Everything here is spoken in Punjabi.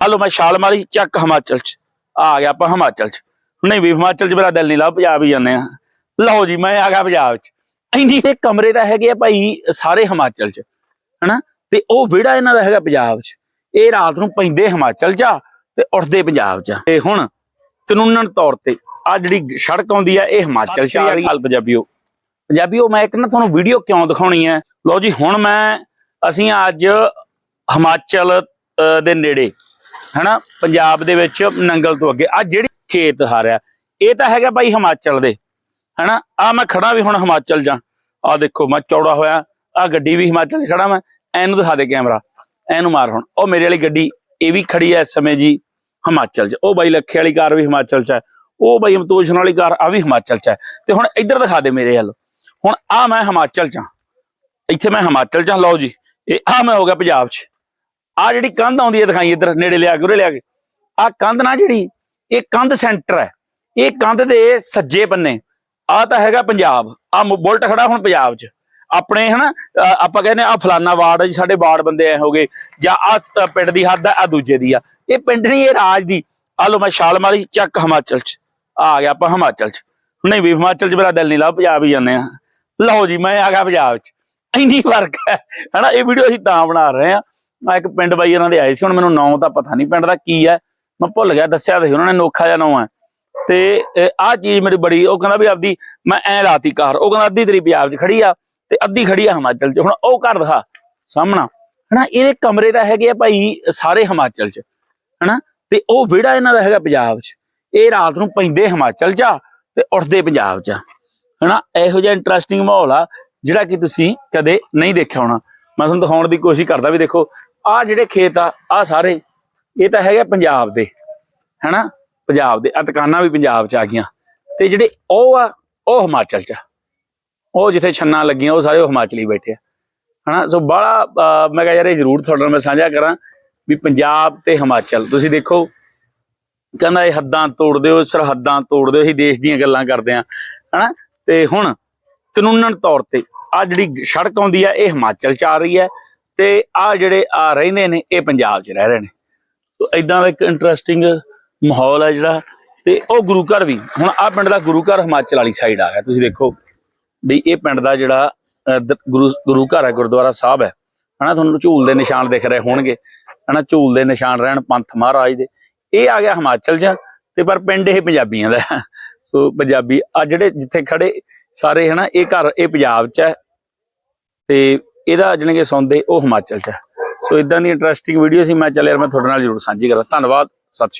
ਹਲੋ ਮੈਂ ਛਾਲ ਮਾਰੀ ਚੱਕ ਹਿਮਾਚਲ ਚ। ਆ ਗਿਆ ਆਪਾਂ ਹਿਮਾਚਲ ਚ। ਨਹੀਂ ਵੀ ਹਿਮਾਚਲ ਚ ਮੇਰਾ ਦਿਲ ਨਹੀਂ ਲਾ ਪੰਜਾਬ ਹੀ ਜਾਂਦੇ ਆ। ਲਓ ਜੀ ਮੈਂ ਆ ਗਿਆ ਪੰਜਾਬ ਚ। ਇੰਨੀ ਇਹ ਕਮਰੇ ਤਾਂ ਹੈਗੇ ਆ ਭਾਈ ਸਾਰੇ ਹਿਮਾਚਲ ਚ ਹਨਾ? ਤੇ ਉਹ ਵਿਹੜਾ ਇਹਨਾਂ ਦਾ ਹੈਗਾ ਪੰਜਾਬ ਚ। ਇਹ ਰਾਤ ਨੂੰ ਪੈਂਦੇ ਹਿਮਾਚਲ ਚ ਆ ਤੇ ਉੱਠਦੇ ਪੰਜਾਬ ਚ ਤੇ ਹੁਣ ਕਾਨੂੰਨਨ ਤੌਰ ਤੇ ਆ ਜਿਹੜੀ ਸੜਕ ਆਉਂਦੀ ਆ ਇਹ ਹਿਮਾਚਲ ਚ ਆ ਰਹੀ। ਹੈ ਪੰਜਾਬੀਓ। ਪੰਜਾਬੀਓ ਮੈਂ ਇੱਕ ਨਾ ਤੁਹਾਨੂੰ ਵੀਡੀਓ ਕਿਉਂ ਦਿਖਾਉਣੀ ਹੈ ਲਓ ਜੀ ਹੁਣ ਮੈਂ ਅਸੀਂ ਅੱਜ ਹਿਮਾਚਲ ਅ, ਦੇ ਨੇੜੇ ਹਨਾ? ਪੰਜਾਬ ਦੇ ਵਿੱਚ ਨੰਗਲ ਤੋਂ ਅੱਗੇ। ਆ ਜਿਹੜੀ ਖੇਤ ਹਾਰਿਆ, ਇਹ ਤਾਂ ਹੈਗਾ ਬਾਈ ਹਿਮਾਚਲ ਦੇ, ਹਨਾ? ਆ ਮੈਂ ਖੜਾ ਵੀ ਹੁਣ ਹਿਮਾਚਲ ਜਾਂ। ਆ ਦੇਖੋ, ਮੈਂ ਚੌੜਾ ਹੋਇਆ ਆ ਗੱਡੀ ਵੀ ਹਿਮਾਚਲ 'ਚ ਖੜਾ ਮੈਂ ਐਨੂੰ ਦਿਖਾ ਦੇ ਕੈਮਰਾ ਐਨੂੰ ਮਾਰ ਹੁਣ। ਉਹ ਮੇਰੇ ਵਾਲੀ ਗੱਡੀ, ਇਹ ਵੀ ਖੜੀ ਐ ਇਸ ਸਮੇਂ ਜੀ ਹਿਮਾਚਲ 'ਚ। ਉਹ ਬਾਈ ਲੱਖੇ ਵਾਲੀ ਕਾਰ ਵੀ ਹਿਮਾਚਲ 'ਚ ਹੈ ਉਹ ਬਾਈ ਅਮਤੋਸ਼ਨ ਵਾਲੀ ਕਾਰ ਆ ਵੀ ਹਿਮਾਚਲ 'ਚ ਹੈ ਤੇ ਹੁਣ ਇੱਧਰ ਦਿਖਾ ਦੇ ਮੇਰੇ ਹੱਲ ਹੁਣ ਆ ਮੈਂ ਹਿਮਾਚਲ 'ਚ ਹਾਂ ਇੱਥੇ ਮੈਂ ਹਿਮਾਚਲ 'ਚ ਹਾਂ ਲਓ ਜੀ। ਇਹ ਆ ਮੈਂ ਹੋ ਗਿਆ ਪੰਜਾਬ 'ਚ। ਆ ਜਿਹੜੀ ਕੰਧ ਆਉਂਦੀ ਹੈ ਦਿਖਾਈ ਇੱਧਰ, ਨੇੜੇ ਲਿਆ ਕੇ, ਉਰੇ ਲਿਆ ਕੇ। ਆ ਕੰਧ ਨਾ ਜਿਹੜੀ, ਇਹ ਕੰਧ ਸੈਂਟਰ ਹੈ। ਇਹ ਕੰਧ ਦੇ ਸੱਜੇ ਬੰਨੇ। ਆ ਤਾਂ ਹੈਗਾ ਪੰਜਾਬ। ਆ ਬੁਲਟ ਖੜਾ ਹੁਣ ਪੰਜਾਬ 'ਚ। ਆਪਣੇ ਹਨਾ ਆਪਾਂ ਕਹਿੰਦੇ ਆ ਫਲਾਨਾ ਵਾਰਡ, ਜੀ ਸਾਡੇ ਵਾਰਡ ਬੰਦੇ ਐ ਹੋਗੇ ਜਾਂ ਆ ਪਿੰਡ ਦੀ ਹੱਦ ਆ ਆਹ ਦੂਜੇ ਦੀ ਆ। ਇਹ ਪਿੰਡ ਨਹੀਂ, ਇਹ ਰਾਜ ਦੀ। ਆ ਲੋ ਮੈਂ ਛਾਲ ਮਾਰੀ, ਚੱਕ ਹਿਮਾਚਲ 'ਚ। ਆ ਗਿਆ ਆਪਾਂ ਹਿਮਾਚਲ 'ਚ। ਨਹੀਂ ਵੀ ਹਿਮਾਚਲ 'ਚ ਮੇਰਾ ਦਿਲ ਨਹੀਂ ਲਾ ਪੰਜਾਬ ਹੀ ਜਾਂਦੇ ਆ। ਲਓ ਜੀ, ਮੈਂ ਆ ਗਿਆ ਪੰਜਾਬ 'ਚ। ਇੰਨੀ ਫ਼ਰਕ ਹੈ। ਹਨਾ, ਇਹ ਵੀਡੀਓ ਅਸੀਂ ਤਾਂ ਬਣਾ ਰਹੇ ਆ ਆ ਇੱਕ ਪਿੰਡ ਬਾਈ ਇਹਨਾਂ ਦੇ ਆਏ ਸੀ, ਹੁਣ ਮੈਨੂੰ ਨਾਂ ਤਾਂ ਪਤਾ ਨਹੀਂ ਪਿੰਡ ਦਾ ਕੀ ਹੈ। ਮੈਂ ਭੁੱਲ ਗਿਆ, ਦੱਸਿਆ ਤੇ ਉਹਨਾਂ ਨੇ, ਨੋਖਾ ਜਿਹਾ ਨਾਂ ਹੈ। ਤੇ ਆਹ ਚੀਜ਼ ਮੇਰੀ ਬੜੀ, ਉਹ ਕਹਿੰਦਾ ਵੀ ਆਪਦੀ, ਮੈਂ ਐ ਲਾਤੀ ਕਾਰ, ਉਹ ਕਹਿੰਦਾ ਅੱਧੀ ਤੇਰੀ ਪੰਜਾਬ 'ਚ ਖੜੀ ਆ ਤੇ ਅੱਧੀ ਖੜੀ ਆ ਹਿਮਾਚਲ 'ਚ। ਹੁਣ ਉਹ ਘਰ ਦਿਖਾ, ਸਾਹਮਣਾ। ਹਨਾ, ਇਹਦੇ ਕਮਰੇ ਤਾਂ ਹੈਗੇ ਆ ਭਾਈ ਸਾਰੇ ਹਿਮਾਚਲ 'ਚ। ਹਨਾ, ਤੇ ਉਹ ਵਿਹੜਾ ਇਹਨਾਂ ਦਾ ਹੈਗਾ ਪੰਜਾਬ 'ਚ। ਇਹ ਰਾਤ ਨੂੰ ਪੈਂਦੇ ਹਿਮਾਚਲ 'ਚ ਆ ਤੇ ਉੱਠਦੇ ਪੰਜਾਬ 'ਚ ਹਨਾ, ਇਹੋ ਜਿਹਾ ਇੰਟਰਸਟਿੰਗ ਮਾਹੌਲ ਆ। ਜਿਹੜਾ ਕਿ ਤੁਸੀਂ ਕਦੇ ਨਹੀਂ ਦੇਖਿਆ ਹੋਣਾ। ਮੈਂ ਤੁਹਾਨੂੰ ਦਿਖਾਉਣ ਦੀ ਕੋਸ਼ਿਸ਼ ਕਰਦਾ ਵੀ ਦੇਖੋ ਆਹ ਜਿਹੜੇ ਖੇਤ ਆ ਆ ਸਾਰੇ, ਇਹ ਤਾਂ ਹੈਗਾ ਪੰਜਾਬ ਦੇ, ਹੈਨਾ? ਪੰਜਾਬ ਦੇ ਆ ਦੁਕਾਨਾਂ ਵੀ ਪੰਜਾਬ 'ਚ ਆ ਗਈਆਂ। ਤੇ ਜਿਹੜੇ ਉਹ ਆ, ਉਹ ਹਿਮਾਚਲ 'ਚ ਆ। ਉਹ ਜਿੱਥੇ ਛੰਨਾ ਲੱਗੀਆਂ, ਉਹ ਸਾਰੇ ਉਹ ਹਿਮਾਚਲੀ ਬੈਠੇ ਆ, ਹਨਾ? ਸੋ ਬੜਾ ਮੈਂ ਕਿਹਾ ਯਾਰ ਇਹ ਜ਼ਰੂਰ ਤੁਹਾਡੇ ਨਾਲ ਮੈਂ ਸਾਂਝਾ ਕਰਾਂ ਵੀ ਪੰਜਾਬ ਤੇ ਹਿਮਾਚਲ। ਤੁਸੀਂ ਦੇਖੋ, ਕਹਿੰਦਾ ਇਹ ਹੱਦਾਂ ਤੋੜਦੇ ਹੋ, ਸਰਹੱਦਾਂ ਤੋੜਦੇ ਹੋ ਅਸੀਂ ਦੇਸ਼ ਦੀਆਂ ਗੱਲਾਂ ਕਰਦੇ ਆ, ਹਨਾ? ਤੇ ਹੁਣ ਕਾਨੂੰਨਨ ਤੌਰ ਤੇ ਆ ਜਿਹੜੀ ਸੜਕ ਆਉਂਦੀ ਆ, ਇਹ ਹਿਮਾਚਲ ਚ ਆ ਰਹੀ ਹੈ ਤੇ ਆ ਜਿਹੜੇ ਆ ਰਹਿੰਦੇ ਨੇ, ਇਹ ਪੰਜਾਬ ਚ ਰਹਿ ਰਹੇ ਨੇ। ਸੋ ਇਦਾਂ ਦਾ ਇੱਕ ਇੰਟਰਸਟਿੰਗ ਮਾਹੌਲ ਹੈ ਜਿਹੜਾ ਤੇ ਉਹ ਗੁਰੂ ਘਰ ਵੀ, ਹੁਣ ਆ ਪਿੰਡ ਦਾ ਗੁਰੂ ਘਰ ਹਿਮਾਚਲ ਵਾਲੀ ਸਾਈਡ ਆ ਗਿਆ ਤੁਸੀਂ ਦੇਖੋ ਵੀ ਇਹ ਪਿੰਡ ਦਾ ਜਿਹੜਾ ਗੁਰੂ ਗੁਰੂ ਘਰ ਹੈ ਗੁਰਦੁਆਰਾ ਸਾਹਿਬ ਹੈ ਹਨਾ, ਤੁਹਾਨੂੰ ਝੂਲ ਦੇ ਨਿਸ਼ਾਨ ਦਿਖ ਰਹੇ ਹੋਣਗੇ। ਹਨਾ, ਝੂਲ ਦੇ ਨਿਸ਼ਾਨ ਰਹਿਣ ਪੰਥ ਮਹਾਰਾਜ ਦੇ। ਇਹ ਆ ਗਿਆ ਹਿਮਾਚਲ ਚ ਤੇ ਪਰ ਪਿੰਡ ਇਹ ਪੰਜਾਬੀਆਂ ਦਾ। ਸੋ ਪੰਜਾਬੀ ਆ ਜਿਹੜੇ ਜਿੱਥੇ ਖੜੇ ਸਾਰੇ ਹਨਾ, ਇਹ ਘਰ, ਇਹ ਪੰਜਾਬ ਚ ਹੈ। ਤੇ ਇਹਦਾ ਜਾਣੀ ਕਿ ਸੌਂਦੇ, ਉਹ ਹਿਮਾਚਲ ਚ ਹੈ। ਸੋ ਇਦਾਂ ਦੀ ਇੰਟਰਸਟਿੰਗ ਵੀਡੀਓ ਸੀ। ਮੈਂ ਚੱਲ ਯਾਰ, ਮੈਂ ਤੁਹਾਡੇ ਨਾਲ ਜ਼ਰੂਰ ਸਾਂਝੀ ਕਰਾਂ। ਧੰਨਵਾਦ। ਸਤਿ ਸ਼੍ਰੀ ਅਕਾਲ।